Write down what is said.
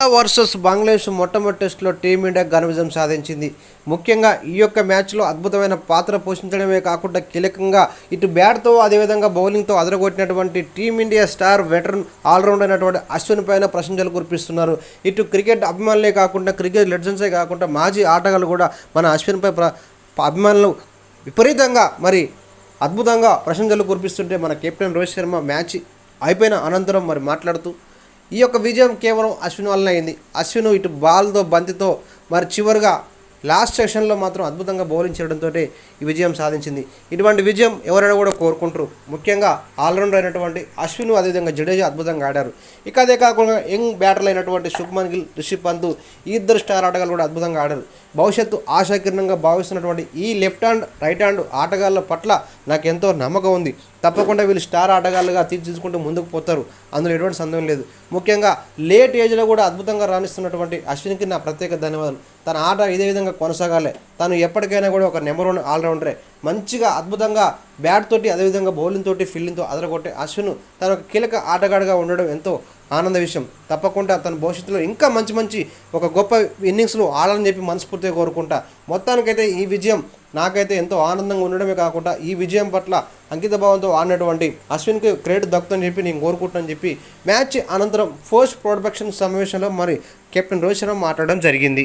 Versus Bangladesh మొట్టమొదటి టెస్టులో team India ఘన విజయం సాధించింది. ముఖ్యంగా ఈ యొక్క మ్యాచ్లో అద్భుతమైన పాత్ర పోషించడమే కాకుండా కీలకంగా ఇటు బ్యాట్తో అదేవిధంగా బౌలింగ్తో అదరగొట్టినటువంటి team India star veteran allrounder అయినటువంటి అశ్విన్ పైన ప్రశంసలు కురిపిస్తున్నారు. ఇటు క్రికెట్ అభిమానులే కాకుండా క్రికెట్ లెజెండ్సే కాకుండా మాజీ ఆటగాళ్ళు కూడా మన అశ్విన్పై ప్ర అభిమానులు విపరీతంగా మరి అద్భుతంగా ప్రశంసలు కురిపిస్తుంటే మన కెప్టెన్ రోహిత్ శర్మ మ్యాచ్ అయిపోయిన అనంతరం మరి మాట్లాడుతూ ఈ యొక్క విజయం కేవలం అశ్విన్ వల్ల అయింది. అశ్విన్ ఇటు బాల్తో బంతితో మరి చివరిగా లాస్ట్ సెషన్లో మాత్రం అద్భుతంగా బౌలింగ్ చేయడంతో ఈ విజయం సాధించింది. ఇటువంటి విజయం ఎవరైనా కూడా కోరుకుంటారు. ముఖ్యంగా ఆల్రౌండర్ అయినటువంటి అశ్విన్ అదేవిధంగా జడేజా అద్భుతంగా ఆడారు. ఇక అదే కాకుండా యంగ్ బ్యాటర్లు అయినటువంటి శుభ్మన్ గిల్ రిషబ్ పంత్ ఈ ఇద్దరు స్టార్ ఆటగాళ్ళు కూడా అద్భుతంగా ఆడారు. భవిష్యత్తు ఆశాకిరణంగా భావిస్తున్నటువంటి ఈ లెఫ్ట్ హ్యాండ్ రైట్ హ్యాండ్ ఆటగాళ్ళ పట్ల నాకు ఎంతో నమ్మకం ఉంది. తప్పకుండా వీళ్ళు స్టార్ ఆటగాళ్ళుగా తీర్చిదిద్దుకుంటూ ముందుకు పోతారు. అందులో ఎటువంటి సందేహం లేదు. ముఖ్యంగా లేట్ ఏజ్లో కూడా అద్భుతంగా రాణిస్తున్నటువంటి అశ్విన్కి నా ప్రత్యేక ధన్యవాదాలు. తన ఆట ఇదే విధంగా కొనసాగాలి. తను ఎప్పటికైనా కూడా ఒక నెంబర్ వన్ ఆల్రౌండరే. మంచిగా అద్భుతంగా బ్యాట్ తోటి అదేవిధంగా బౌలింగ్ తోటి ఫీల్డింగ్తో అదరగొట్టే అశ్విన్ తన ఒక కీలక ఆటగాడిగా ఉండడం ఎంతో ఆనంద విషయం. తప్పకుండా తన భవిష్యత్తులో ఇంకా మంచి మంచి ఒక గొప్ప ఇన్నింగ్స్లో ఆడాలని చెప్పి మనస్ఫూర్తిగా కోరుకుంటా. మొత్తానికైతే ఈ విజయం నాకైతే ఎంతో ఆనందంగా ఉండడమే కాకుండా ఈ విజయం పట్ల అంకిత భావంతో ఆడినటువంటి అశ్విన్కి క్రెడిట్ దక్కుతుందని చెప్పి నేను కోరుకుంటానని చెప్పి మ్యాచ్ అనంతరం పోస్ట్ ప్రొడక్షన్ సమావేశంలో మరి కెప్టెన్ రోహిత్ శర్మ మాట్లాడడం జరిగింది.